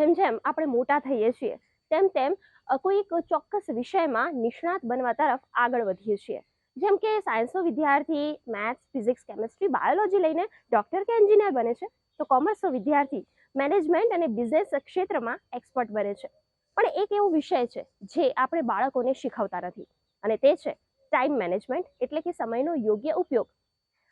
જેમ જેમ આપણે મોટા થઈએ છીએ, તેમ તેમ કોઈ એક ચોક્કસ વિષયમાં નિષ્ણાત બનવા તરફ આગળ વધીએ છીએ. જેમ કે સાયન્સનો વિદ્યાર્થી મેથ્સ ફિઝિક્સ કેમિસ્ટ્રી બાયોલોજી લઈને ડૉક્ટર કે એન્જિનિયર બને છે, તો કોમર્સનો વિદ્યાર્થી મેનેજમેન્ટ અને બિઝનેસ ક્ષેત્રમાં એક્સપર્ટ બને છે. પણ એક એવો વિષય છે જે આપણે બાળકોને શીખવતા નથી, અને તે છે ટાઈમ મેનેજમેન્ટ એટલે કે સમયનો યોગ્ય ઉપયોગ.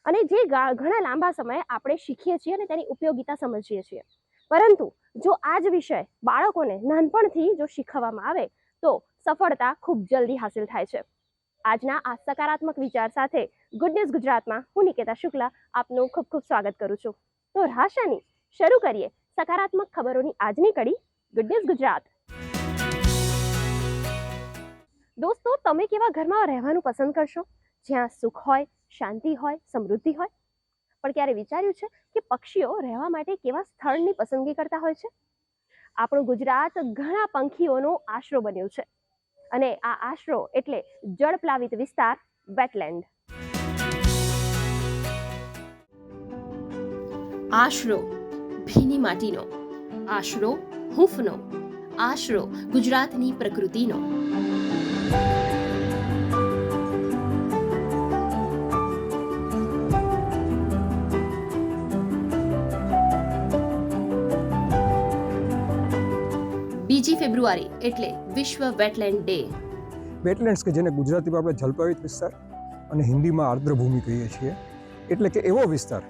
અને જે ઘણા લાંબા સમયે આપણે શીખીએ છીએ અને તેની ઉપયોગિતા સમજીએ છીએ. પરંતુ જો આ જ વિષય બાળકોને નાનપણથી જો શીખવવામાં આવે, તો સફળતા ખૂબ જલ્દી હાંસિલ થાય છે. આજના આ સકારાત્મક વિચાર સાથે ગુડ ન્યૂઝ ગુજરાતમાં હું નિકેતા શુક્લા આપનું ખૂબ ખૂબ સ્વાગત કરું છું. તો રાશાની શરૂ કરીએ સકારાત્મક ખબરોની આજની કડી ગુડ ન્યૂઝ ગુજરાત. દોસ્તો, તમે કેવા ઘરમાં રહેવાનું પસંદ કરશો? જ્યાં સુખ હોય, શાંતિ હોય, સમૃદ્ધિ હોય? પણ ક્યારે વિચાર્યું છે કે પક્ષીઓ રહેવા માટે કેવા સ્થળની પસંદગી કરતા હોય છે? આપણું ગુજરાત ઘણા પંખીઓનો આશરો બન્યું છે. અને આ આશરો એટલે જળપ્લાવિત વિસ્તાર વેટલેન્ડ આશરો, ભીની માટીનો. આશરો, હૂંફનો. આશરો ગુજરાતની પ્રકૃતિનો. બીજી ફેબ્રુઆરી એટલે વિશ્વ વેટલેન્ડ ડે. વેટલેન્ડ્સ કે જેને ગુજરાતીમાં આપણે જલપાવિત વિસ્તાર અને હિન્દીમાં આર્દ્રભૂમિ કહીએ છીએ, એટલે કે એવો વિસ્તાર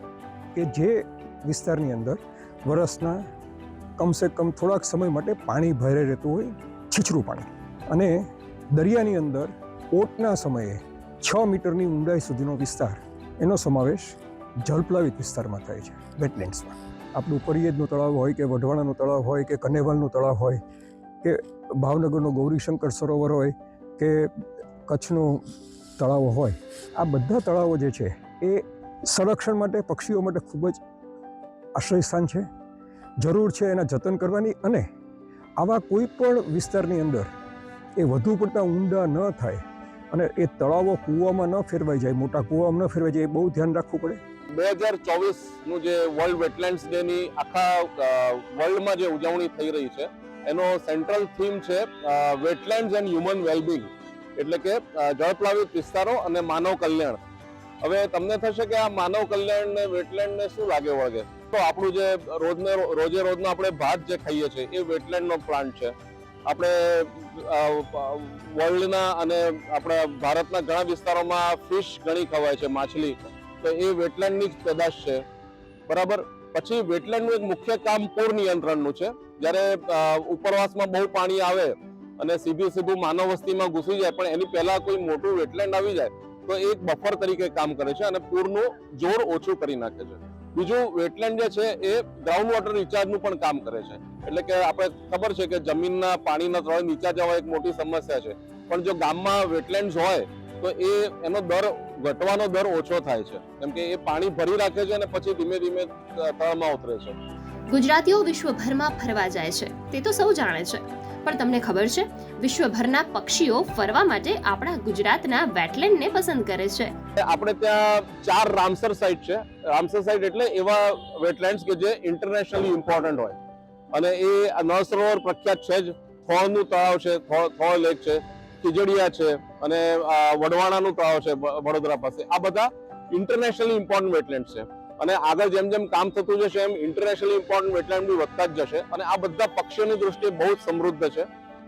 કે જે વિસ્તારની અંદર વરસના કમસે કમ થોડાક સમય માટે પાણી ભરે રહેતું હોય, છીછરું પાણી. અને દરિયાની અંદર ઓટના સમયે છ મીટરની ઊંડાઈ સુધીનો વિસ્તાર, એનો સમાવેશ જલપ્લાવિત વિસ્તારમાં થાય છે, વેટલેન્ડ્સમાં. આપણું પરિયદનું તળાવ હોય કે વઢવાણાનું તળાવ હોય કે કનેવલનું તળાવ હોય કે ભાવનગરનો ગૌરીશંકર સરોવર હોય કે કચ્છનું તળાવો હોય, આ બધા તળાવો જે છે એ સંરક્ષણ માટે, પક્ષીઓ માટે ખૂબ જ આશ્રયસ્થાન છે. જરૂર છે એના જતન કરવાની અને આવા કોઈ પણ વિસ્તારની અંદર એ વધુ પડતા ઊંડા ન થાય અને એ તળાવો કૂવામાં ન ફેરવાઈ જાય, મોટા કૂવામાં ન ફેરવાઈ જાય, એ બહુ ધ્યાન રાખવું પડે. બે હજાર ચોવીસનું જે વર્લ્ડ વેટલેન્ડ્સ ડેની આખા વર્લ્ડમાં જે ઉજવણી થઈ રહી છે એનો સેન્ટ્રલ થીમ છે વેટલેન્ડ એન્ડ હ્યુમન વેલબિંગ એટલે કે જળપ્લાવિત વિસ્તારો અને માનવ કલ્યાણ. હવે તમને થશે કે આ માનવ કલ્યાણ ને વેટલેન્ડ ને શું લાગે વળગે? તો આપણું જે રોજને રોજે રોજનો આપણે ભાત જે ખાઈએ છીએ એ વેટલેન્ડનો પ્લાન્ટ છે. આપણે વર્લ્ડના અને આપણા ભારતના ઘણા વિસ્તારોમાં ફિશ ઘણી ખવાય છે, માછલી. તો એ વેટલેન્ડની જ પેદાશ છે. બરાબર? પછી વેટલેન્ડનું એક મુખ્ય કામ પૂર નિયંત્રણનું છે. જ્યારે ઉપરવાસમાં બહુ પાણી આવે અને સીધું સીધું માનવ વસ્તીમાં ઘૂસી જાય, પણ એની પહેલા કોઈ મોટું વેટલેન્ડ આવી જાય, તો એક બફર તરીકે કામ કરે છે અને પૂરનું જોર ઓછું કરી નાખે છે. બીજું, વેટલેન્ડ જે છે એ ગ્રાઉન્ડ વોટર રિચાર્જનું પણ કામ કરે છે. એટલે કે આપણે ખબર છે કે જમીનના પાણીના તળે નીચા જવા એક મોટી સમસ્યા છે. પણ જો ગામમાં વેટલેન્ડ હોય, તો એ, એનો દર ઘટવાનો દર ઓછો થાય છે. કેમ કે એ પાણી ભરી રાખે છે અને પછી ધીમે ધીમે તળમાં ઉતરે છે. ગુજરાતીઓ વિશ્વભરમાં ફરવા જાય છે, તે તો સૌ જાણે છે. પણ તમને ખબર છે, વિશ્વભરના પક્ષીઓ ફરવા માટે આપણા ગુજરાતના વેટલેન્ડને પસંદ કરે છે. આપણે ત્યાં ચાર રામસર સાઇટ છે. રામસર સાઇટ એટલે એવા વેટલેન્ડ્સ કે જે ઇન્ટરનેશનલી ઇમ્પોર્ટન્ટ હોય. અને એ નળ સરોવર પ્રખ્યાત છે જ. થોળનું તળાવ છે થોળ લેક છે, ખીજડીયા છે, અને વડવાણાનું તળાવ છે વડોદરા પાસે. આ બધા ઇન્ટરનેશનલી ઇમ્પોર્ટન્ટ વેટલેન્ડ છે. અને આગળ જેમ જેમ કામ થતું જશે, એમ ઇન્ટરનેશનલી ઇમ્પોર્ટન્ટ વેટલેન્ડ બી વધતા જ જશે. અને આ બધા પક્ષીઓની દૃષ્ટિએ બહુ જ સમૃદ્ધ છે.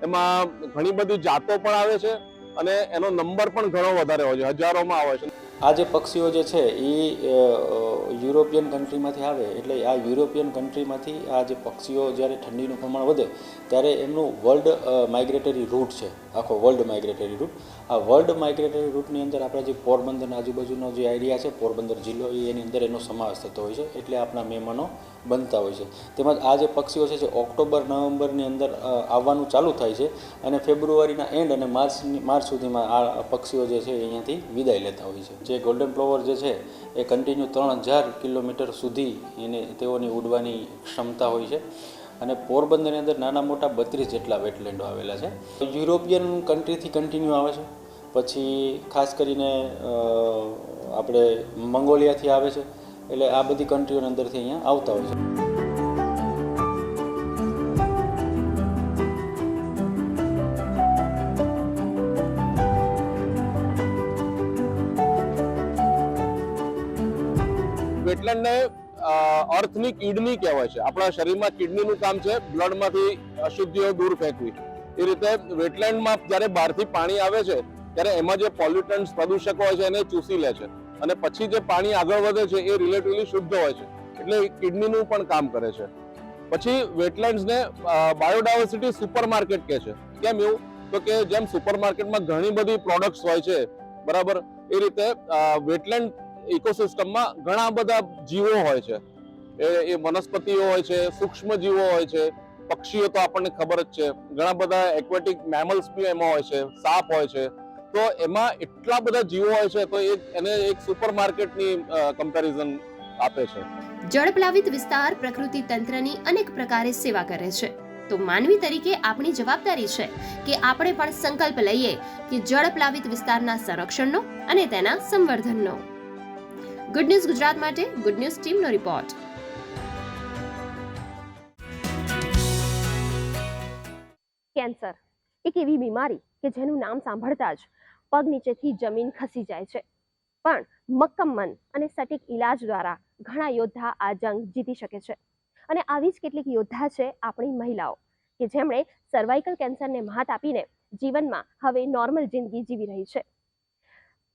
એમાં ઘણી બધી જાતો પણ આવે છે અને એનો નંબર પણ ઘણો વધારે હોય છે, હજારોમાં આવે છે. આ જે પક્ષીઓ જે છે, એ યુરોપિયન કન્ટ્રીમાંથી આવે એટલે આ યુરોપિયન કન્ટ્રીમાંથી આ જે પક્ષીઓ જ્યારે ઠંડીનું પ્રમાણ વધે, ત્યારે એમનું વર્લ્ડ માઇગ્રેટરી રૂટ છે. આખો વર્લ્ડ માઇગ્રેટરી રૂટ આ વર્લ્ડ માઇગ્રેટરી રૂટની અંદર આપણા જે પોરબંદરના આજુબાજુનો જે આઈડિયા છે, પોરબંદર જિલ્લો એની અંદર એનો સમાવેશ થતો હોય છે, એટલે આપણા મહેમાનો બનતા હોય છે. તેમજ આ જે પક્ષીઓ છે, જે ઓક્ટોબર, નવેમ્બરની અંદર આવવાનું ચાલુ થાય છે અને ફેબ્રુઆરીના એન્ડ અને માર્ચની, માર્ચ સુધીમાં આ પક્ષીઓ જે છે અહીંયાથી વિદાય લેતા હોય છે. જે ગોલ્ડન ફ્લોવર જે છે, એ કન્ટિન્યુ ત્રણ હજાર કિલોમીટર સુધી એને તેઓની ઉડવાની ક્ષમતા હોય છે. અને પોરબંદરની અંદર નાના મોટા બત્રીસ જેટલા વેટલેન્ડો આવેલા છે. યુરોપિયન કન્ટ્રીથી કન્ટિન્યુ આવે છે. પછી ખાસ કરીને આપણે મંગોલિયાથી આવે છે, એટલે આ બધી કન્ટ્રીઓની અંદરથી અહીંયા આવતા હોય છે. વેટલેન્ડને અર્થની કિડની કહેવાય છે. આપણા શરીરમાં કિડનીનું કામ છે, બ્લડમાંથી અશુદ્ધિઓ દૂર ફેંકવી. એ રીતે વેટલેન્ડમાં જ્યારે બહારથી પાણી આવે છે ત્યારે એમાં જે પોલ્યુટન્ટ્સ પ્રદૂષકો હોય છે, એને ચૂસી લે છે. અને પછી જે પાણી આગળ વધે છે, એ રિલેટિવલી શુદ્ધ હોય છે. એટલે કિડનીનું પણ કામ કરે છે. પછી વેટલેન્ડ્સને બાયોડાયવર્સિટી સુપરમાર્કેટ કહે છે. કેમ એવું? તો કે જેમ સુપરમાર્કેટમાં ઘણી બધી પ્રોડક્ટ્સ હોય છે, બરાબર? એ રીતે વેટલેન્ડ ઇકોસિસ્ટમમાં ઘણા બધા જીવો હોય છે. એ એ વનસ્પતિઓ હોય છે સૂક્ષ્મ જીવો હોય છે, પક્ષીઓ તો આપણને ખબર જ છે. ઘણા બધા એક્વેટિક મેમલ્સ બી એમાં હોય છે, સાપ હોય છે. તો એમાં એટલા બધા જીવો હોય છે તો એક એને એક સુપરમાર્કેટની કમ્પેરિઝન આપે છે. જળપ્લાવિત વિસ્તાર પ્રકૃતિ તંત્રની અનેક પ્રકારે સેવા કરે છે. તો માનવી તરીકે આપણી જવાબદારી છે કે આપણે પણ સંકલ્પ લઈએ કે જળપ્લાવિત વિસ્તારના સંરક્ષણનો અને તેના સંવર્ધનનો. ગુડ ન્યૂઝ ગુજરાત માટે ગુડ ન્યૂઝ ટીમનો રિપોર્ટ કેન્સર એક એવી બીમારી કે જેનું નામ સાંભળતા જ પગ નીચેથી જમીન ખસી જાય છે. પણ મક્કમન અને સટીક ઈલાજ દ્વારા ઘણા યોદ્ધા આ જંગ જીતી શકે છે. અને આવી જ કેટલીક યોદ્ધા છે આપણી મહિલાઓ કે જેમણે સર્વાઇકલ કેન્સરને મહાત આપીને જીવનમાં હવે નોર્મલ જિંદગી જીવી રહી છે.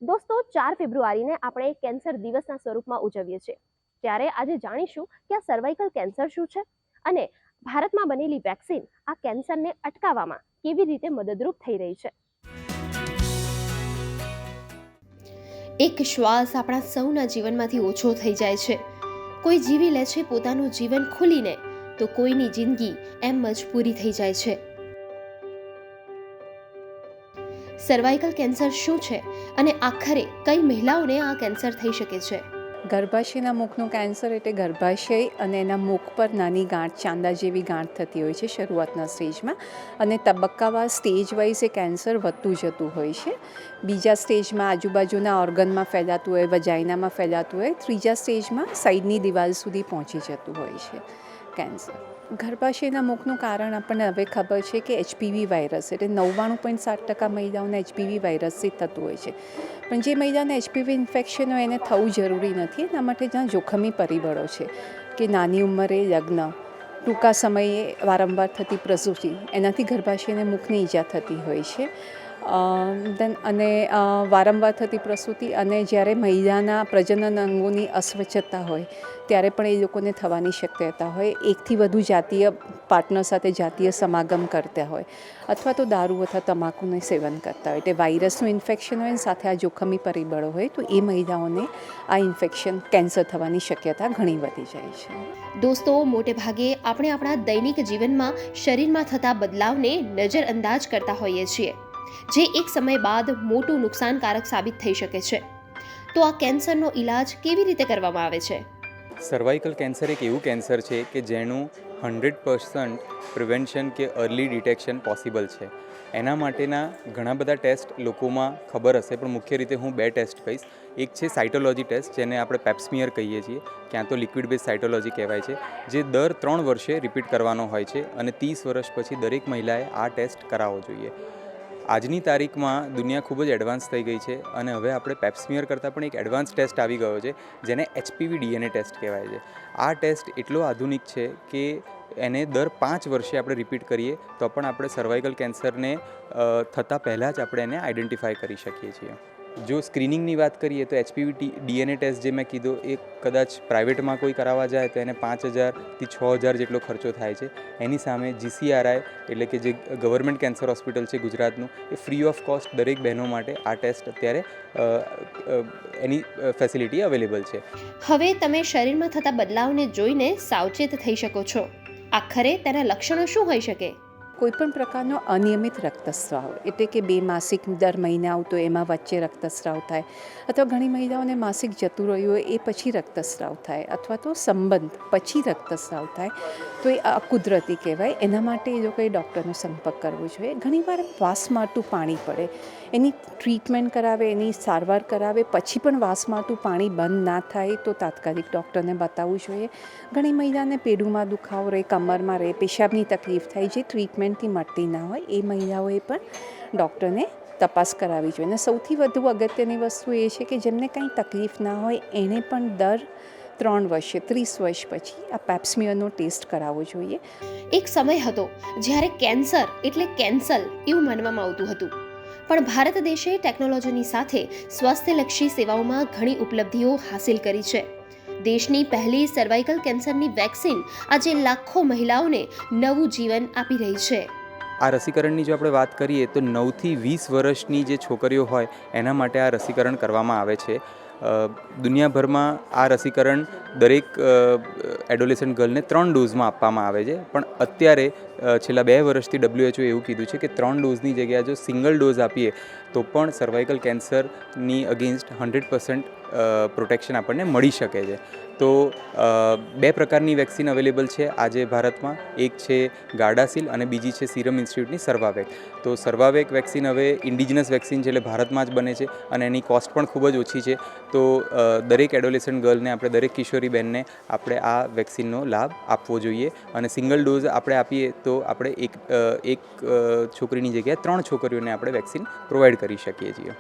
દોસ્તો, ચાર ફેબ્રુઆરીને આપણે કેન્સર દિવસના સ્વરૂપમાં ઉજવીએ છીએ. ત્યારે આજે જાણીશું કે આ સર્વાઇકલ કેન્સર શું છે અને ભારતમાં બનેલી વેક્સિન આ કેન્સરને અટકાવવામાં કેવી રીતે મદદરૂપ થઈ રહી છે? એક શ્વાસ આપણા સૌના જીવનમાંથી ઓછો થઈ જાય છે. કોઈ જીવી લે છે પોતાનું જીવન ખુલીને, તો કોઈની જિંદગી એમ જ પૂરી થઈ જાય છે. સર્વાઇકલ કેન્સર શું છે? અને આખરે કઈ મહિલાઓને આ કેન્સર થઈ શકે છે? ગર્ભાશયના મુખનું કેન્સર એટલે ગર્ભાશય અને એના મુખ પર નાની ગાંઠ, ચાંદા જેવી ગાંઠ થતી હોય છે શરૂઆતના સ્ટેજમાં. અને તબક્કાવાર સ્ટેજ વાઇઝ એ કેન્સર વધતું જતું હોય છે. બીજા સ્ટેજમાં આજુબાજુના ઓર્ગનમાં ફેલાતું હોય, વજાઇનામાં ફેલાતું હોય, ત્રીજા સ્ટેજમાં સાઈડની દિવાલ સુધી પહોંચી જતું હોય છે કેન્સર. ગર્ભાશયના મુખનું કારણ આપણને હવે ખબર છે કે એચપીવી વાયરસ એટલે નવ્વાણું પોઈન્ટ સાત ટકા મહિલાઓને એચપીવી વાયરસથી થતું હોય છે. પણ જે મહિલાને એચપીવી ઇન્ફેક્શન હોય એને થવું જરૂરી નથી, એના માટે જ્યાં જોખમી પરિબળો છે કે નાની ઉંમરે લગ્ન ટૂંકા સમયે વારંવાર થતી પ્રસૂતિ, એનાથી ગર્ભાશયને મુખની ઈજા થતી હોય છે. દેન અને વારંવાર થતી પ્રસૂતિ અને જ્યારે મહિલાના પ્રજનન અંગોની અસ્વચ્છતા હોય ત્યારે પણ એ લોકોને થવાની શક્યતા હોય. એકથી વધુ જાતીય પાર્ટનર સાથે જાતીય સમાગમ કરતા હોય. અથવા તો દારૂ અથવા તમાકુને સેવન કરતા હોય. એટલે વાયરસનું ઇન્ફેક્શન હોય સાથે આ જોખમી પરિબળો હોય, તો એ મહિલાઓને આ ઇન્ફેક્શન કેન્સર થવાની શક્યતા ઘણી વધી જાય છે. દોસ્તો, મોટે ભાગે આપણે આપણા દૈનિક જીવનમાં શરીરમાં થતા બદલાવને નજરઅંદાજ કરતા હોઈએ છીએ, જે એક સમય બાદ મોટું નુકસાનકારક સાબિત થઈ શકે છે. તો આ કેન્સરનો ઈલાજ કેવી રીતે કરવામાં આવે છે? સર્વાઇકલ કેન્સર એક એવું કેન્સર છે કે જેનું હન્ડ્રેડ પર્સન્ટ પ્રિવેન્શન કે અર્લી ડિટેક્શન પોસિબલ છે. એના માટેના ઘણા બધા ટેસ્ટ લોકોમાં ખબર હશે, પણ મુખ્ય રીતે હું બે ટેસ્ટ કહીશ. એક છે સાઇટોલોજી ટેસ્ટ જેને આપણે પેપ્સમિયર કહીએ છીએ. ક્યાં તો લિક્વિડ બેઝ સાઇટોલોજી કહેવાય છે, જે દર ત્રણ વર્ષે રિપીટ કરવાનો હોય છે અને ત્રીસ વર્ષ પછી દરેક મહિલાએ આ ટેસ્ટ કરાવવો જોઈએ. આજની તારીખમાં દુનિયા ખૂબ જ એડવાન્સ થઈ ગઈ છે અને હવે આપણે પેપ્સમિયર કરતાં પણ એક એડવાન્સ ટેસ્ટ આવી ગયો છે, જેને એચપીવી ડીએનએ ટેસ્ટ કહેવાય છે. આ ટેસ્ટ એટલો આધુનિક છે કે એને દર પાંચ વર્ષે આપણે રિપીટ કરીએ, તો પણ આપણે સર્વાઇકલ કેન્સરને થતાં પહેલાં જ આપણે એને આઈડેન્ટિફાય કરી શકીએ છીએ. જો સ્ક્રીનિંગની વાત કરીએ તો એચપીવી ડીએનએ ટેસ્ટ જે મેં કીધો એ કદાચ પ્રાઇવેટમાં કોઈ કરાવવા જાય તો એને પાંચ હજારથી છ હજાર જેટલો ખર્ચો થાય છે. એની સામે જીસીઆરઆઈ એટલે કે જે ગવર્મેન્ટ કેન્સર હોસ્પિટલ છે ગુજરાતનું, એ ફ્રી ઓફ કોસ્ટ દરેક બહેનો માટે આ ટેસ્ટ અત્યારે એની ફેસિલિટી અવેલેબલ છે. હવે તમે શરીરમાં થતા બદલાવને જોઈને સાવચેત થઈ શકો છો. આખરે તેના લક્ષણો શું હોઈ શકે? કોઈપણ પ્રકારનો અનિયમિત રક્તસ્રાવ, એટલે કે બે માસિક દર મહિને આવતો એમાં વચ્ચે રક્તસ્રાવ થાય, અથવા ઘણી મહિલાઓને માસિક જતું રહ્યું હોય એ પછી રક્તસ્રાવ થાય, અથવા તો સંબંધ પછી રક્તસ્રાવ થાય, તો એ અકુદરતી કહેવાય. એના માટે એ લોકોએ ડૉક્ટરનો સંપર્ક કરવો જોઈએ. ઘણીવાર વાસ માટું પાણી પડે એની ટ્રીટમેન્ટ કરાવે, એની સારવાર કરાવે, પછી પણ વાસ મારતું પાણી બંધ ના થાય તો તાત્કાલિક ડૉક્ટરને બતાવવું જોઈએ. ઘણી મહિલાને પેડુમાં દુખાવો રહે, કમરમાં રહે, પેશાબની તકલીફ થાય, જે ટ્રીટમેન્ટથી મળતી ના હોય, એ મહિલાઓએ પણ ડૉક્ટરને તપાસ કરાવવી જોઈએ. અને સૌથી વધુ અગત્યની વસ્તુ એ છે કે જેમને કંઈ તકલીફ ના હોય, એણે પણ દર ત્રણ વર્ષે, ત્રીસ વર્ષ પછી આ પેપ્સમિયરનો ટેસ્ટ કરાવવો જોઈએ. એક સમય હતો જ્યારે કેન્સર એટલે કેન્સલ એવું માનવામાં આવતું હતું. પણ ભારત દેશે ટેકનોલોજીની સાથે સ્વાસ્થ્યલક્ષી સેવાઓમાં ઘણી ઉપલબ્ધિઓ હાંસિલ કરી છે. દેશની પહેલી સર્વાઇકલ કેન્સરની વેક્સિન આજે લાખો મહિલાઓને નવું જીવન આપી રહી છે. આ રસીકરણની જો આપણે વાત કરીએ તો નવથી વીસ વર્ષની જે છોકરીઓ હોય, એના માટે આ રસીકરણ કરવામાં આવે છે. દુનિયાભરમાં આ રસીકરણ દરેક એડોલેસન્ટ ગર્લને ત્રણ ડોઝમાં આપવામાં આવે છે. પણ અત્યારે છેલ્લા બે વર્ષથી ડબ્લ્યુએચઓ એવું કીધું છે કે ત્રણ ડોઝની જગ્યાએ જો સિંગલ ડોઝ આપીએ તો પણ સર્વાઇકલ કેન્સરની અગેન્સ્ટ હંડ્રેડ પર્સન્ટ પ્રોટેક્શન આપણને મળી શકે છે. તો બે પ્રકારની વેક્સિન અવેલેબલ છે આજે ભારતમાં. એક છે ગાર્ડાસિલ અને બીજી છે સિરમ ઇન્સ્ટિટ્યૂટની સર્વાવેક તો સર્વાવેક વેક્સિન હવે ઇન્ડિજિનસ વેક્સિન છે એટલે ભારતમાં જ બને છે અને એની કોસ્ટ પણ ખૂબ જ ઓછી છે. તો દરેક એડોલેસન્ટ ગર્લને આપણે, દરેક કિશોરી બહેનને આપણે આ વેક્સિનનો લાભ આપવો જોઈએ. અને સિંગલ ડોઝ આપણે આપીએ તો આપણે એક એક છોકરીની જગ્યાએ ત્રણ છોકરીઓને આપણે વેક્સિન પ્રોવાઈડ કરી શકીએ છીએ.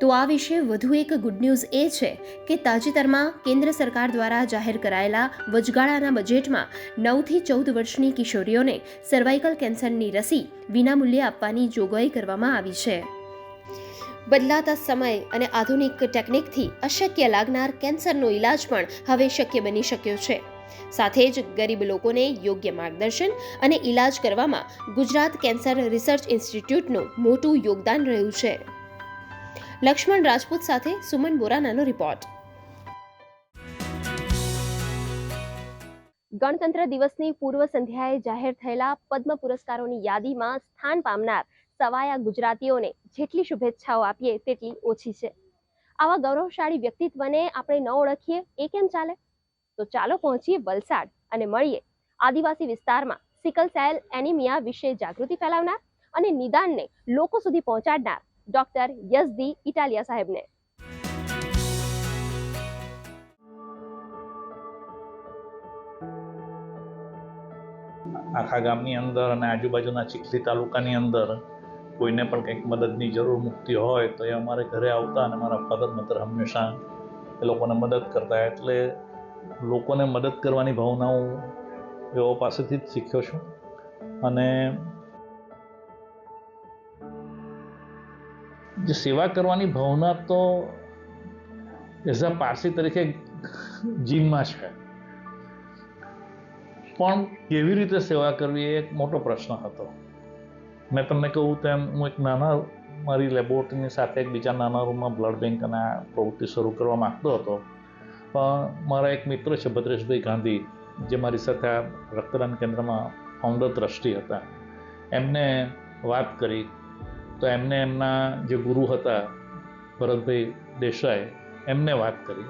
તો આ વિશે વધુ એક ગુડ ન્યૂઝ એ છે કે તાજેતરમાં કેન્દ્ર સરકાર દ્વારા જાહેર કરાયેલા વચગાળાના બજેટમાં નવથી ચૌદ વર્ષની કિશોરીઓને સર્વાઇકલ કેન્સરની રસી વિનામૂલ્યે આપવાની જોગવાઈ કરવામાં આવી છે. બદલાતા સમય અને આધુનિક ટેકનિકથી અશક્ય લાગનાર કેન્સરનો ઈલાજ પણ હવે શક્ય બની શક્યો છે. સાથે જ ગરીબ લોકોને યોગ્ય માર્ગદર્શન અને ઇલાજ કરવામાં ગુજરાત કેન્સર રિસર્ચ ઇન્સ્ટિટ્યૂટનું મોટું યોગદાન રહ્યું છે. લક્ષ્મણ રાજપૂત સાથે સુમન બોરાનાનો રિપોર્ટ. ગણતંત્ર દિવસની પૂર્વ સંધ્યાએ જાહેર થયેલા પદ્મ પુરસ્કારોની યાદીમાં સ્થાન પામનાર સવાયા ગુજરાતીઓને જેટલી શુભેચ્છાઓ આપીએ, તેટલી ઓછી છે. આવા ગૌરવશાળી વ્યક્તિત્વને આપણે ન ઓળખીએ, એ કેમ ચાલે? તો ચાલો પહોંચીએ વલસાડ અને મળીએ આદિવાસી વિસ્તારમાં સિકલ સેલ એનિમિયા વિશે જાગૃતિ ફેલાવનાર અને નિદાનને લોકો સુધી પહોંચાડનાર ડોક્ટર યઝદી ઇટાલિયા સાહેબને. આખા ગામની અંદર અને આજુબાજુના ચીખલી તાલુકાની અંદર કોઈને પણ કંઈક મદદની જરૂર મુક્તિ હોય તો એ અમારે ઘરે આવતા અને મારા ફાધર મધર હંમેશા એ લોકોને મદદ કરતા. એટલે લોકોને મદદ કરવાની ભાવના હું એઓ પાસેથી જ શીખ્યો છું. અને જે સેવા કરવાની ભાવના તો એઝ અ પારસી તરીકે જીનમાં છે. પણ કેવી રીતે સેવા કરવી એ એક મોટો પ્રશ્ન હતો. મેં તમને કહું તેમ હું એક નાના, મારી લેબોરેટરીની સાથે એક બીજા નાના રૂમમાં બ્લડ બેંક અને પ્રવૃત્તિ શરૂ કરવા માંગતો હતો. પણ મારા એક મિત્ર છે, ભદ્રેશભાઈ ગાંધી, જે મારી સાથે આ રક્તદાન કેન્દ્રમાં ફાઉન્ડર ટ્રસ્ટી હતા. એમને વાત કરી. તો એમને એમના જે ગુરુ હતા, ભરતભાઈ દેસાઈ, એમને વાત કરી.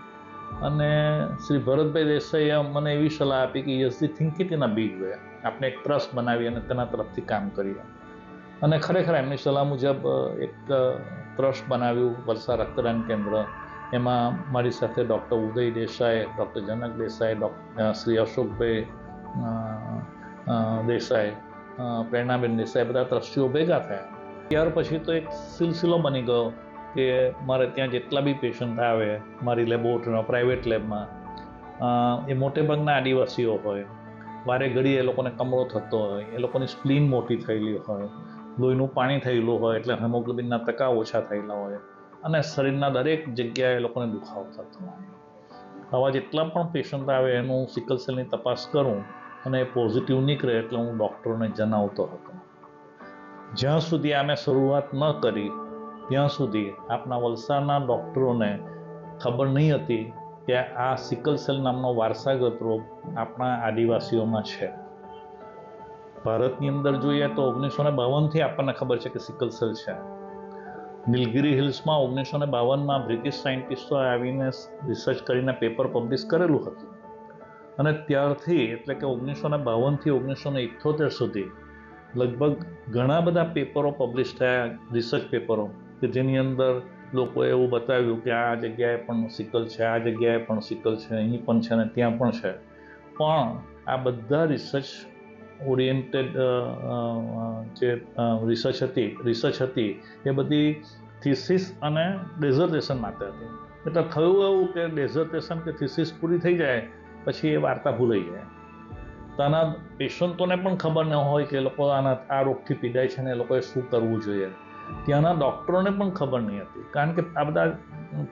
અને શ્રી ભરતભાઈ દેસાઈએ મને એવી સલાહ આપી કે યસથી think it in a big way. આપણે એક ટ્રસ્ટ બનાવી અને તેના તરફથી કામ કરીએ. અને ખરેખર એમની સલાહ મુજબ એક ટ્રસ્ટ બનાવ્યું વલસાડ રક્તદાન કેન્દ્ર. એમાં મારી સાથે doctor Uday Desai, doctor Janak Desai doctor Shri Ashokbhai Desai Preranaben Desai બધા ટ્રસ્ટીઓ ભેગા થયા. ત્યાર પછી તો એક સિલસિલો બની ગયો કે મારે ત્યાં જેટલા બી પેશન્ટ આવે મારી લેબોરેટરીમાં, પ્રાઇવેટ લેબમાં એ મોટેભાગના આદિવાસીઓ હોય, વારે ઘડી એ લોકોને કમળો થતો હોય, એ લોકોની સ્પ્લીન મોટી થયેલી હોય, લોહીનું પાણી થયેલું હોય, એટલે હેમોગ્લોબિનના ટકા ઓછા થયેલા હોય અને શરીરના દરેક જગ્યાએ લોકોને દુખાવો થતો આવા જેટલા પણ પેશન્ટ આવે, એનું સિકલ સેલની તપાસ કરું અને એ પોઝિટિવ નીકળે એટલે હું ડૉક્ટરોને જણાવતો હતો. જ્યાં સુધી આ શરૂઆત ન કરી, ત્યાં સુધી આપણા વલસાડના ડૉક્ટરોને ખબર નહીં હતી કે આ સિકલ સેલ નામનો વારસાગત રોગ આપણા આદિવાસીઓમાં છે. ભારતની અંદર જોઈએ તો ઓગણીસો ને બાવનથી આપણને ખબર છે કે સિકલ સેલ છે. નીલગિરી હિલ્સમાં ઓગણીસો ને બાવનમાં બ્રિટિશ સાયન્ટિસ્ટો આવીને રિસર્ચ કરીને પેપર પબ્લિશ કરેલું હતું. અને ત્યારથી એટલે કે ઓગણીસો ને બાવનથી ઓગણીસો ને ઇઠ્ઠોતેર સુધી લગભગ ઘણા બધા પેપરો પબ્લિશ થયા, રિસર્ચ પેપરો, કે જેની અંદર લોકોએ એવું બતાવ્યું કે આ જગ્યાએ પણ સિકલ છે, આ જગ્યાએ પણ સિકલ છે, અહીં પણ છે અને ત્યાં પણ છે. પણ આ બધા રિસર્ચ ઓરિએન્ટેડ જે રિસર્ચ હતી રિસર્ચ હતી, એ બધી થિસિસ અને ડેઝર્ટેશન માટે હતી. એટલે થયું એવું કે ડેઝર્ટેશન કે થિસિસ પૂરી થઈ જાય, પછી એ વાર્તા ભૂલાઈ જાય. તો આના પેશન્ટોને પણ ખબર ન હોય કે લોકો આના, આ રોગથી પીડાય છે ને એ લોકોએ શું કરવું જોઈએ. ત્યાંના ડૉક્ટરોને પણ ખબર નહીં હતી. કારણ કે આ બધા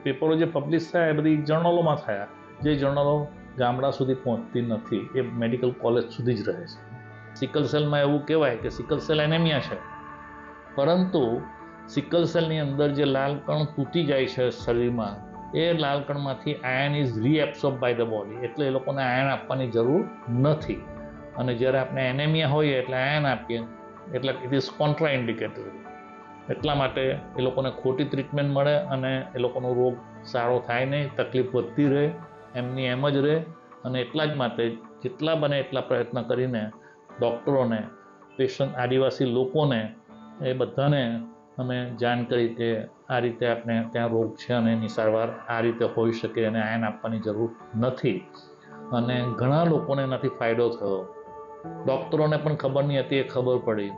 પેપરો જે પબ્લિશ થયા, એ બધી જર્નલોમાં થયા. જે જર્નલો ગામડા સુધી પહોંચતી નથી, એ મેડિકલ કોલેજ સુધી જ રહે છે. સિકલ સેલમાં એવું કહેવાય કે સિકલ સેલ એનેમિયા છે. પરંતુ સિકલ સેલની અંદર જે લાલ કણ તૂટી જાય છે શરીરમાં, એ લાલ કણમાંથી iron is reabsorb by the body એટલે એ લોકોને આયન આપવાની જરૂર નથી. અને જ્યારે આપણે એનેમિયા હોઈએ એટલે આયન આપીએ, એટલે ઇટ ઇઝ કોન્ટ્રા ઇન્ડિકેટરી એટલા માટે એ લોકોને ખોટી ટ્રીટમેન્ટ મળે અને એ લોકોનો રોગ સારો થાય નહીં, તકલીફ વધતી રહે, એમની એમ જ રહે. અને એટલા જ માટે જેટલા બને એટલા પ્રયત્ન કરીને ડૉક્ટરોને, પેશન્ટ આદિવાસી લોકોને, એ બધાને અમે જાણ કરી કે આ રીતે આપણે ત્યાં રોગ છે અને એની સારવાર આ રીતે હોઈ શકે અને આયન આપવાની જરૂર નથી. અને ઘણા લોકોને એનાથી ફાયદો થયો. ડૉક્ટરોને પણ ખબર નહીં હતી, એ ખબર પડી.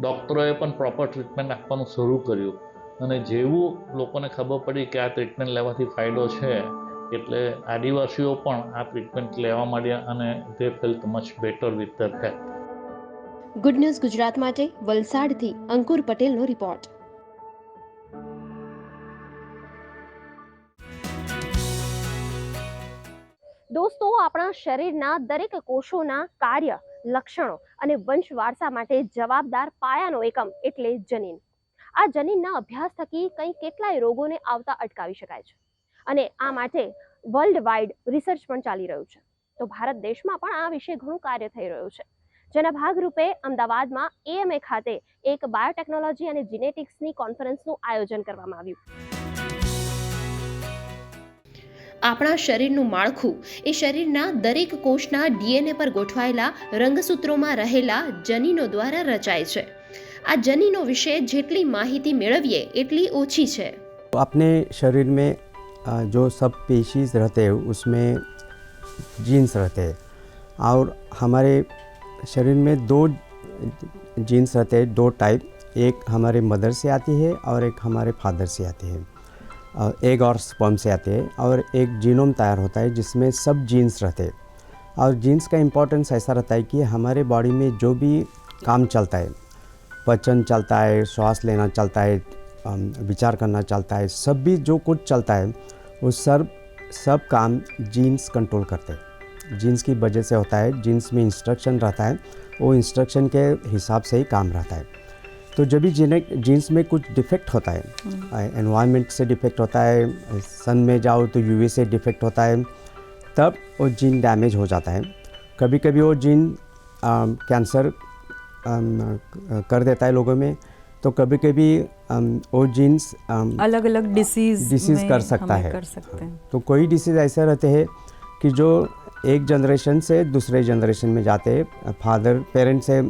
ડૉક્ટરોએ પણ પ્રોપર ટ્રીટમેન્ટ આપવાનું શરૂ કર્યું. અને જેવું લોકોને ખબર પડી કે આ ટ્રીટમેન્ટ લેવાથી ફાયદો છે એટલે આદિવાસીઓ પણ આ ટ્રીટમેન્ટ લેવા માંડ્યા અને they felt much better with the health good news Gujarat માટે વલસાડથી અંકુર પટેલનો રિપોર્ટ દોસ્તો આપણા શરીરના દરેક કોષોના કાર્ય લક્ષણો અને વંશ વારસા માટે જવાબદાર પાયાનો એકમ એટલે જનીન. આ જનીનના અભ્યાસ થકી કંઈ કેટલાય રોગોને આવતા અટકાવી શકાય છે. અને આ માટે વર્લ્ડ વાઇડ રિસર્ચ પણ ચાલી રહ્યું છે. તો ભારત દેશમાં પણ આ વિશે ઘણું કાર્ય થઈ રહ્યું છે. જેના ભાગરૂપે અમદાવાદમાં એએમએ ખાતે એક બાયોટેકનોલોજી અને જીનેટિક્સની કોન્ફરન્સનું આયોજન કરવામાં આવ્યું. આપણા શરીરનું માળખું એ શરીરના દરેક કોષના ડીએનએ પર ગોઠવાયેલા રંગસૂત્રોમાં રહેલા જનીનો દ્વારા રચાય છે. આ જનીનો વિશે જેટલી માહિતી મેળવીએ એટલી ઓછી છે. આપને શરીર जो सब पेशीज रहते हैं, उसमें जीन्स रहते हैं। और हमारे शरीर में दो जीन्स रहते हैं, दो टाइप एक हमारे मदर से आती है और एक हमारे फादर से आती है। एग और स्पर्म से आते हैं और एक जीनोम तैयार होता है, जिसमें सब जीन्स रहते हैं। और जीन्स का इम्पोर्टेंस ऐसा रहता है कि हमारे बॉडी में जो भी काम चलता है, पचन चलता है, श्वास लेना चलता है विचार करना चलता है। सब भी जो कुछ चलता है वो सब सब काम जीन्स कंट्रोल करते हैं। जीन्स की वजह से होता है जीन्स में इंस्ट्रक्शन रहता है वो इंस्ट्रक्शन के हिसाब से ही काम रहता है। तो जब भी जीने- जीन्स में कुछ डिफेक्ट होता है एनवायरनमेंट से डिफेक्ट होता है सन में जाओ तो यूवी से डिफेक्ट होता है तब वो जीन डैमेज हो जाता है। कभी कभी वो जीन कैंसर कर देता है लोगों में तो कभी कभी अम, वो जीन्स अम, अलग अलग डिसीज डिसीज कर सकता है कर सकते हैं तो कोई डिसीज ऐसे रहते हैं कि जो एक जनरेशन से दूसरे जनरेशन में जाते हैं फादर पेरेंट्स से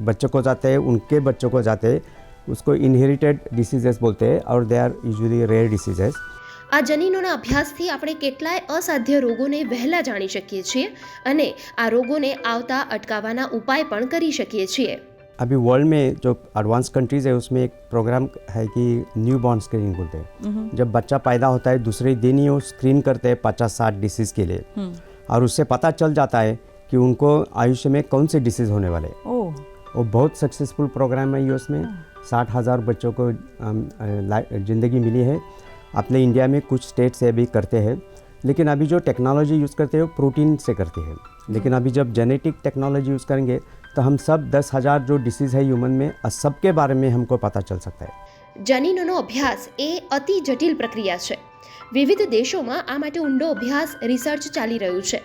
बच्चों को जाते हैं उनके बच्चों को जाते हैं उसको इनहेरिटेड डिसीजेस बोलते हैं और they are usually rare diseases આ જનીનોના અભ્યાસથી આપણે કેટલાય અસાધ્ય રોગોને વહેલા જાણી શકીએ છીએ અને આ રોગોને આવતા અટકાવવાના ઉપાય પણ કરી શકીએ છીએ अभी वर्ल्ड में जो एडवांस कंट्रीज़ है उसमें एक प्रोग्राम है कि न्यू बॉर्न स्क्रीनिंग बोलते हैं। जब बच्चा पैदा होता है दूसरे दिन ही वो स्क्रीन करते हैं पचास साठ डिसीज़ के लिए। और उससे पता चल जाता है कि उनको आयुष्य में कौन से डिसीज़ होने वाले। हैं वो बहुत सक्सेसफुल प्रोग्राम है यूएस में। साठ हज़ार बच्चों को ज़िंदगी मिली है। अपने इंडिया में कुछ स्टेट से अभी करते हैं। लेकिन अभी जो टेक्नोलॉजी यूज़ करते हैं वो प्रोटीन से करते हैं। लेकिन अभी जब जेनेटिक टेक्नोलॉजी यूज़ करेंगे तो हम सब दस हज़ार जो डिसीज़ है ह्यूमन में अ, सबके बारे में हमको पता चल सकता है જનીનોનો અભ્યાસ એ અતિ જટિલ પ્રક્રિયા છે વિવિધ દેશોમાં આ માટે ઊંડો અભ્યાસ રિસર્ચ ચાલી રહ્યું છે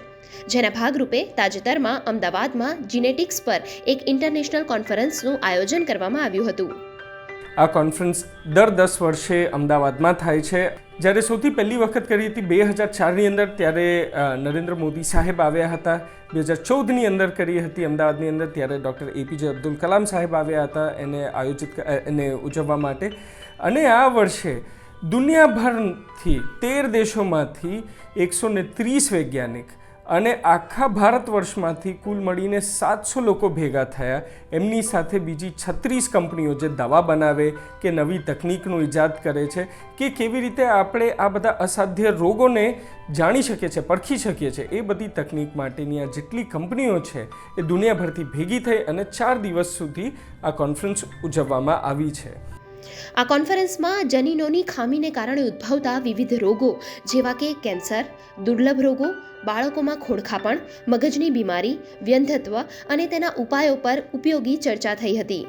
જેના ભાગરૂપે તાજેતરમાં અમદાવાદમાં જીનેટિક્સ પર એક ઇન્ટરનેશનલ કોન્ફરન્સનું આયોજન કરવામાં આવ્યું હતું આ કોન્ફરન્સ દર દસ વર્ષે અમદાવાદમાં થાય છે. જ્યારે સૌથી પહેલી વખત કરી હતી બે હજાર ચારની અંદર, ત્યારે નરેન્દ્ર મોદી સાહેબ આવ્યા હતા. બે હજાર ચૌદની અંદર કરી હતી અમદાવાદની અંદર, ત્યારે ડૉક્ટર એપીજે અબ્દુલ કલામ સાહેબ આવ્યા હતા એને આયોજિત એને ઉજવવા માટે. અને આ વર્ષે દુનિયાભરથી તેર દેશોમાંથી એકસો ને ત્રીસ વૈજ્ઞાનિક અને આખા ભારત વર્ષમાંથી કુલ મળીને સાતસો લોકો ભેગા થયા. એમની સાથે બીજી છત્રીસ કંપનીઓ જે દવા બનાવે કે નવી તકનિકનું ઈજાદ કરે છે કે કેવી રીતે આપણે આ બધા અસાધ્ય રોગોને જાણી શકીએ છીએ, પરખી શકીએ છીએ, એ બધી તકનિક માટેની આ જેટલી કંપનીઓ છે એ દુનિયાભરથી ભેગી થઈ અને ચાર દિવસ સુધી આ કોન્ફરન્સ ઉજવવામાં આવી છે. આ કોન્ફરન્સમાં જનીનોની ખામીને કારણે ઉદ્ભવતા વિવિધ રોગો, જેવા કે કેન્સર, દુર્લભ રોગો, બાળકોમાં ખોડખાપણ, મગજની બીમારી, વ્યંધત્વ અને તેના ઉપાયો પર ઉપયોગી ચર્ચા થઈ હતી.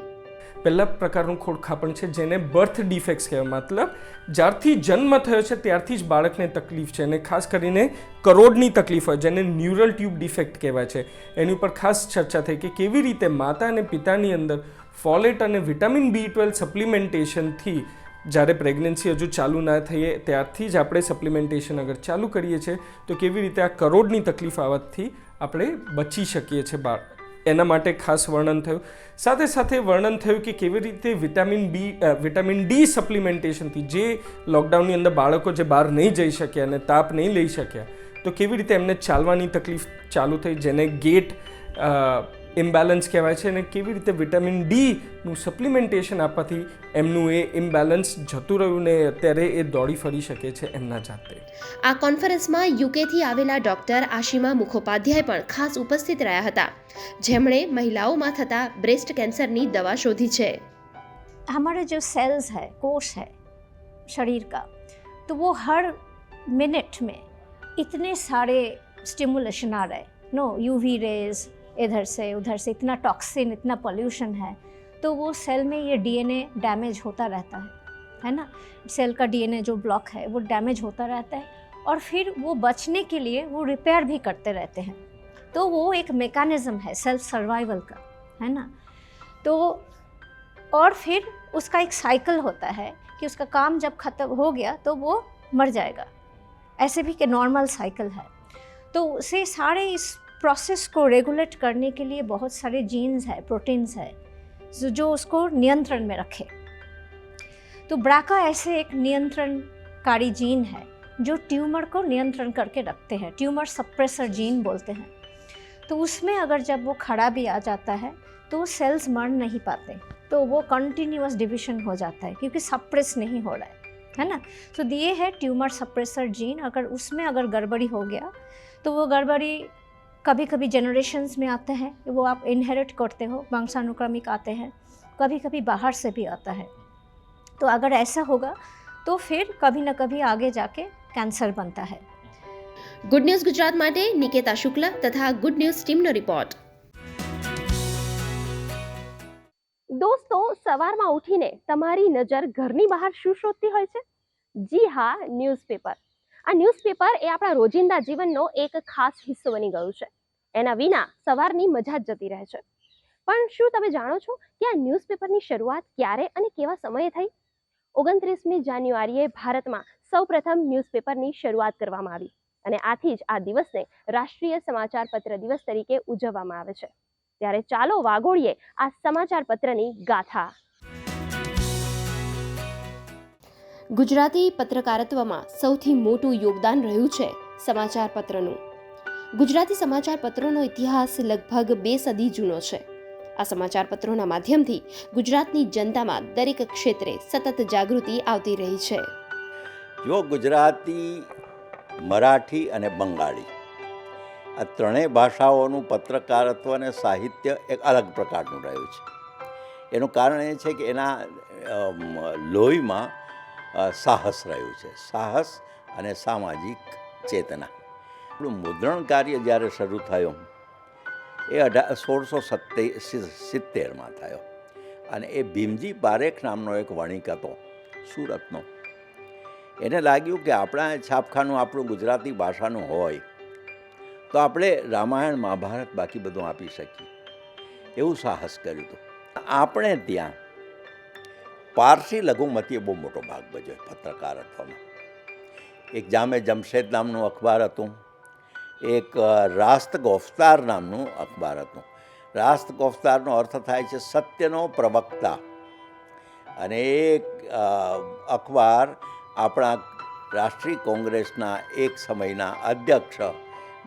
પહેલા પ્રકારનું ખોડખાપણ છે જેને બર્થ ડિફેક્ટ્સ કહેવાય. મતલબ જ્યારથી જન્મ થયો છે ત્યારથી જ બાળકને તકલીફ છે અને ખાસ કરીને કરોડની તકલીફ હોય, જેને ન્યુરલ ટ્યુબ ડિફેક્ટ કહેવાય છે. એની ઉપર ખાસ ચર્ચા થઈ કે કેવી રીતે માતા અને પિતાની અંદર ફોલેટ અને વિટામિન બી ટ્વેલ્વ સપ્લિમેન્ટેશનથી જ્યારે પ્રેગ્નન્સી હજુ ચાલુ ના થઈએ, ત્યારથી જ આપણે સપ્લિમેન્ટેશન અગર ચાલુ કરીએ છીએ, તો કેવી રીતે આ કરોડની તકલીફ આવવાથી આપણે બચી શકીએ છીએ બાળ? એના માટે ખાસ વર્ણન થયું. સાથે સાથે વર્ણન થયું કે કેવી રીતે વિટામિન બી વિટામિન ડી સપ્લિમેન્ટેશનથી જે લોકડાઉનની અંદર બાળકો જે બહાર નહીં જઈ શક્યા અને તાપ નહીં લઈ શક્યા, તો કેવી રીતે એમને ચાલવાની તકલીફ ચાલુ થઈ, જેને ગેટ ઇમ્બેલેન્સ કહેવાય છે અને કેવી રીતે વિટામિન ડીનું સપ્લિમેન્ટેશન આપવાથી એમનું એ ઇમ્બેલેન્સ જતું રહ્યું ને અત્યારે એ દોડી ફરી શકે છે એમના જાતે આ કોન્ફરન્સમાં યુકેથી આવેલા ડોક્ટર આશિમા મુખોપાધ્યાય પણ ખાસ ઉપસ્થિત રહ્યા હતા જેમણે મહિલાઓમાં થતા બ્રેસ્ટ કેન્સરની દવા શોધી છે हमारे जो सेल्स है कोश है शरीर का तो वो हर मिनट में इतने सारे स्टिमुलेशन आ रहे नो यूवी रेज इधर से, उधर से, इतना टॉक्सिन इतना पोल्यूशन है तो वो सेल में ये डीएनए डैमेज होता रहता है है ना? सेल का डीएनए जो ब्लॉक है, वो डैमेज होता रहता है और फिर वो बचने के लिए वो रिपेयर भी करते रहते हैं। तो वो एक मेकानिज़म है सेल्फ सर्वाइवल का, है ना? तो और फिर उसका एक साइकिल होता है कि उसका काम जब ख़त्म हो गया तो वो मर जाएगा। ऐसे भी कि नॉर्मल साइकिल है। तो उसे सारे इस प्रोसेस को रेगुलेट करने के लिए बहुत सारे जीन्स है प्रोटीन्स है, जो उसको नियंत्रण में रखे। तो ब्राका ऐसे एक नियंत्रणकारी जीन है, जो ट्यूमर को नियंत्रण करके रखते हैं ट्यूमर सप्रेसर जीन बोलते हैं। तो उसमें अगर जब वो खड़ा भी आ जाता है तो सेल्स मर नहीं पाते तो वो कंटिन्यूस डिविजन हो जाता है, क्योंकि सप्रेस नहीं हो रहा है है ना? तो ये है ट्यूमर सप्रेसर जीन अगर उसमें अगर गड़बड़ी हो गया तो वो गड़बड़ी कभी कभी जनरेशन्स में आते हैं वो आप इनहेरिट करते हो वंशानुक्रमिक आते हैं कभी कभी बाहर से भी आता है तो अगर ऐसा होगा तो फिर कभी ना कभी आगे जाके कैंसर बनता है ગુડ ન્યૂઝ ગુજરાત માટે નિકેતા શુક્લ તથા ગુડ ન્યૂઝ ટીમનો રિપોર્ટ દોસ્તો સવારમાં ઉઠીને તમારી નજર ઘરની બહાર શું શોધતી હોય છે જી હા ન્યૂઝપેપર આ ન્યૂઝપેપર એ આપણા રોજિંદા જીવનનો એક ખાસ હિસ્સો બની ગયું છે. એના વિના સવારની મજા જ જતી રહે છે. પણ શું તમે જાણો છો કે આ ન્યૂઝપેપરની શરૂઆત ક્યારે અને કેવા સમયે થઈ? ઓગણત્રીસમી જાન્યુઆરીએ ભારતમાં સૌપ્રથમ ન્યૂઝપેપરની શરૂઆત કરવામાં આવી અને આથી જ આ દિવસને રાષ્ટ્રીય સમાચાર પત્ર દિવસ તરીકે ઉજવવામાં આવે છે. ત્યારે ચાલો વાગોળીએ આ સમાચાર પત્રની ગાથા. ગુજરાતી પત્રકારત્વમાં સૌથી મોટું યોગદાન રહ્યું છે સમાચાર પત્રનું. ગુજરાતી સમાચાર પત્રોનો ઇતિહાસ લગભગ બે સદી જૂનો છે. આ સમાચાર પત્રોના માધ્યમથી ગુજરાતની જનતામાં દરેક ક્ષેત્રે સતત જાગૃતિ આવતી રહી છે. જો ગુજરાતી, મરાઠી અને બંગાળી આ ત્રણેય ભાષાઓનું પત્રકારત્વ અને સાહિત્ય એક અલગ પ્રકારનું રહ્યું છે. એનું કારણ એ છે કે એના લોહીમાં સાહસ રહ્યું છે. સાહસ અને સામાજિક ચેતના. આપણું મુદ્રણ કાર્ય જ્યારે શરૂ થયું, એ અઢાર સોળસો સત્તે સિત્તેરમાં થયો. અને એ ભીમજી પારેખ નામનો એક વણિક હતો, સુરતનો. એને લાગ્યું કે આપણા છાપખાનું આપણું ગુજરાતી ભાષાનું હોય, તો આપણે રામાયણ, મહાભારત બાકી બધું આપી શકીએ. એવું સાહસ કર્યું હતું. આપણે ત્યાં પારસી લઘુમતીએ બહુ મોટો ભાગ ભજવ્યો પત્રકારત્વમાં એક જામે જમશેદ નામનું અખબાર હતું. એક રાસ્ત ગોફતાર નામનું અખબાર હતું. રાસ્ત ગોફતારનો અર્થ થાય છે સત્યનો પ્રવક્તા. અને એ અખબાર આપણા રાષ્ટ્રીય કોંગ્રેસના એક સમયના અધ્યક્ષ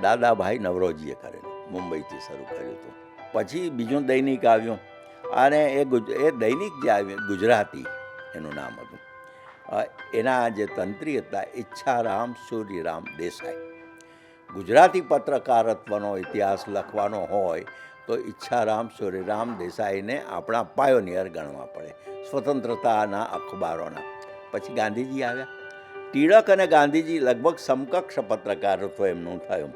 દાદાભાઈ નવરોજીએ કરેલું, મુંબઈથી શરૂ કર્યું હતું. પછી બીજું દૈનિક આવ્યું. અને એ ગુજ, એ દૈનિક જે ગુજરાતી, એનું નામ હતું. એના જે તંત્રી હતા, ઈચ્છારામ સૂર્યરામ દેસાઈ. ગુજરાતી પત્રકારત્વનો ઇતિહાસ લખવાનો હોય, તો ઈચ્છારામ સૂર્યરામ દેસાઈને આપણા પાયોનિયર ગણવા પડે. સ્વતંત્રતાના અખબારોના. પછી ગાંધીજી આવ્યા. ટિળક અને ગાંધીજી લગભગ સમકક્ષ પત્રકારત્વ એમનું થયું.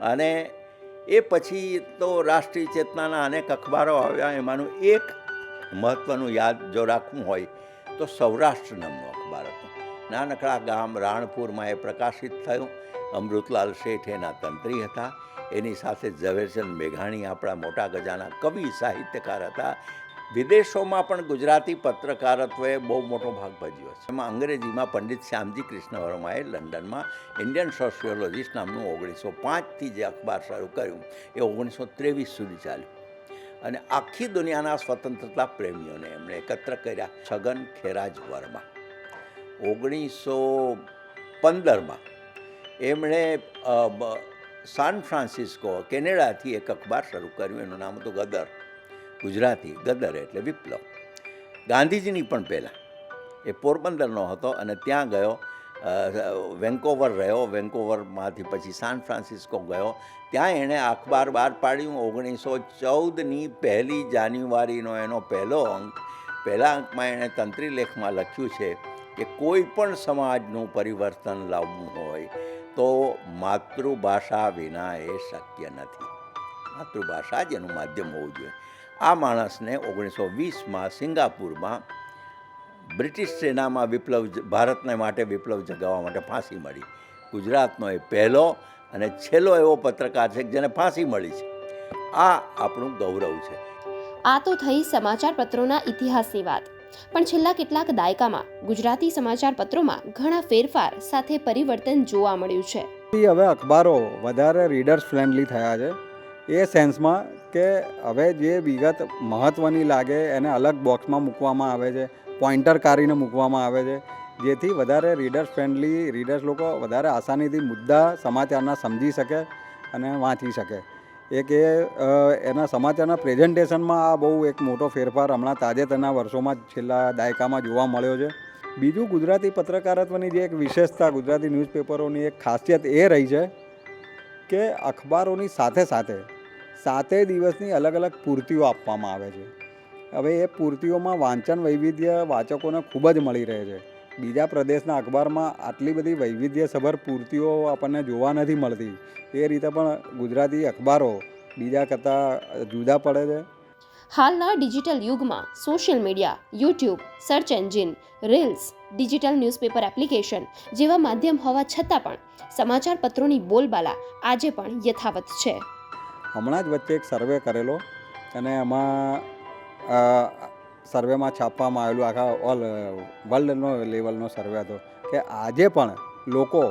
અને એ પછી તો રાષ્ટ્રીય ચેતનાના અનેક અખબારો આવ્યા, એમાંનું એક મહત્ત્વનું યાદ જો રાખવું હોય તો સૌરાષ્ટ્ર નામનું અખબાર હતું. નાનકડા ગામ રાણપુરમાં એ પ્રકાશિત થયું. અમૃતલાલ શેઠ એના તંત્રી હતા. એની સાથે ઝવેરચંદ મેઘાણી આપણા મોટા ગજાના કવિ સાહિત્યકાર હતા. વિદેશોમાં પણ ગુજરાતી પત્રકારત્વએ બહુ મોટો ભાગ ભજવ્યો છે. એમાં અંગ્રેજીમાં પંડિત શ્યામજી કૃષ્ણ વર્માએ લંડનમાં ઇન્ડિયન સોશિયોલોજીસ્ટ નામનું ઓગણીસો પાંચથી જે અખબાર શરૂ કર્યું, એ ઓગણીસો ત્રેવીસ સુધી ચાલ્યું. અને આખી દુનિયાના સ્વતંત્રતા પ્રેમીઓને એમણે એકત્ર કર્યા, છગન ખેરાજ વર્મા. ઓગણીસો પંદરમાં એમણે સાન ફ્રાન્સિસ્કો કેનેડાથી એક અખબાર શરૂ કર્યું, એનું નામ હતું ગદર. ગુજરાતી, ગદર એટલે વિપ્લવ. ગાંધીજીની પણ પહેલાં. એ પોરબંદરનો હતો અને ત્યાં ગયો વેન્કોવર રહ્યો. વેન્કોવરમાંથી પછી સાન ફ્રાન્સિસ્કો ગયો. ત્યાં એણે અખબાર બહાર પાડ્યું. ઓગણીસો ચૌદની પહેલી જાન્યુઆરીનો એનો પહેલો અંક. પહેલા અંકમાં એણે તંત્રી લેખમાં લખ્યું છે કે કોઈ પણ સમાજનું પરિવર્તન લાવવું હોય તો માતૃભાષા વિના એ શક્ય નથી. માતૃભાષા જ એનું માધ્યમ હોવું જોઈએ. આ માણસને ઓગણીસો વીસમાં સિંગાપુરમાં બ્રિટિશ સેનામાં વિપ્લવ જ- ભારતને માટે વિપ્લવ જગાવવા માટે ફાંસી મળી. ગુજરાતનો એ પહેલો અને છેલ્લો એવો પત્રકાર છે જેને ફાંસી મળી છે. આ આપણું ગૌરવ છે. આ તો થઈ સમાચાર પત્રોના ઇતિહાસની વાત. પણ છેલ્લા કેટલાક દાયકામાં ગુજરાતી સમાચાર પત્રોમાં ઘણા ફેરફાર સાથે પરિવર્તન જોવા મળ્યું છે. હવે અખબારો વધારે રીડર્સ ફ્રેન્ડલી થયા છે. એ સેન્સમાં કે હવે જે વિગત મહત્ત્વની લાગે એને અલગ બોક્સમાં મૂકવામાં આવે છે, પોઈન્ટર કાઢીને મૂકવામાં આવે છે, જેથી વધારે રીડર્સ ફ્રેન્ડલી રીડર્સ લોકો વધારે આસાનીથી મુદ્દા સમાચારના સમજી શકે અને વાંચી શકે. એક એ એના સમાચારના પ્રેઝન્ટેશનમાં આ બહુ એક મોટો ફેરફાર હમણાં તાજેતરના વર્ષોમાં છેલ્લા દાયકામાં જોવા મળ્યો છે. બીજું ગુજરાતી પત્રકારત્વની જે એક વિશેષતા ગુજરાતી ન્યૂઝપેપરોની એક ખાસિયત એ રહી છે કે અખબારોની સાથે સાથે સાતેય દિવસની અલગ અલગ પૂર્તિઓ આપવામાં આવે છે. હવે એ પૂર્તિઓમાં વાંચન વૈવિધ્ય વાચકોને ખૂબ જ મળી રહે છે. બીજા પ્રદેશના અખબારમાં આટલી બધી વૈવિધ્યસભર પૂર્તિઓ આપણને જોવા નથી મળતી. એ રીતે પણ ગુજરાતી અખબારો બીજા કરતાં જુદા પડે છે. હાલના ડિજિટલ યુગમાં social media, YouTube, search engine, reels digital newspaper application જેવા માધ્યમ હોવા છતાં પણ સમાચાર પત્રોની બોલબાલા આજે પણ યથાવત છે. હમણાં જ વચ્ચે એક સર્વે કરેલો અને એમાં સર્વેમાં છાપવામાં આવેલું આખા ઓલ વર્લ્ડનો લેવલનો સર્વે હતો કે આજે પણ લોકો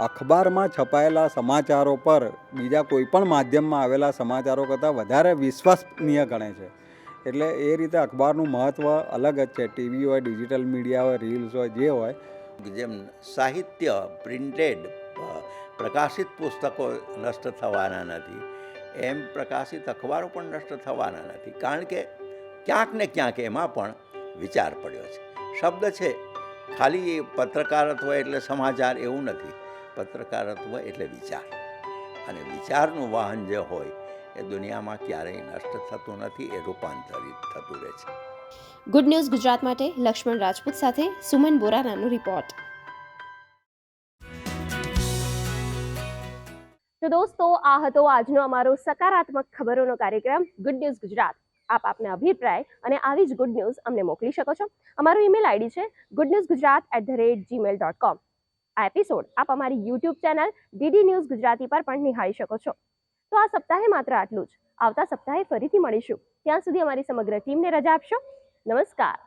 અખબારમાં છપાયેલા સમાચારો પર બીજા કોઈ પણ માધ્યમમાં આવેલા સમાચારો કરતાં વધારે વિશ્વસનીય ગણે છે. એટલે એ રીતે અખબારનું મહત્ત્વ અલગ જ છે. ટીવી હોય, ડિજિટલ મીડિયા હોય, રીલ્સ હોય, જે હોય. જેમ સાહિત્ય, પ્રિન્ટેડ પ્રકાશિત પુસ્તકો નષ્ટ થવાના નથી, એમ પ્રકાશિત અખબારો પણ નષ્ટ થવાના નથી. કારણ કે ક્યાંક ને ક્યાંક એમાં પણ વિચાર પડ્યો છે. શબ્દ છે, ખાલી પત્રકારત્વ એટલે સમાચાર એવું નથી. પત્રકારત્વ એટલે વિચાર. અને વિચારનું વાહન જે હોય એ દુનિયામાં ક્યારેય નષ્ટ થતું નથી, એ રૂપાંતરિત થતું રહે છે. ગુડ ન્યૂઝ ગુજરાત માટે, લક્ષ્મણ રાજપૂત સાથે, સુમન બોરાનાનો રિપોર્ટ તો દોસ્તો, આ હતો આજનો અમારો સકારાત્મક ખબરોનો કાર્યક્રમ ગુડ ન્યૂઝ ગુજરાત. આપ આપના અભિપ્રાય અને આવી જ ગુડ ન્યૂઝ અમને મોકલી શકો છો. અમારો ઈમેલ આઈડી છે good news Gujarat at the rate Gmail dot com આ એપિસોડ આપ અમારી YouTube channel DD news Gujarati પર પણ નિહાળી શકો છો તો આ સપ્તાહે માત્ર આટલું જ. આવતા સપ્તાહે ફરીથી મળીશું. ત્યાં સુધી અમારી સમગ્ર ટીમને રજા આપશો. નમસ્કાર.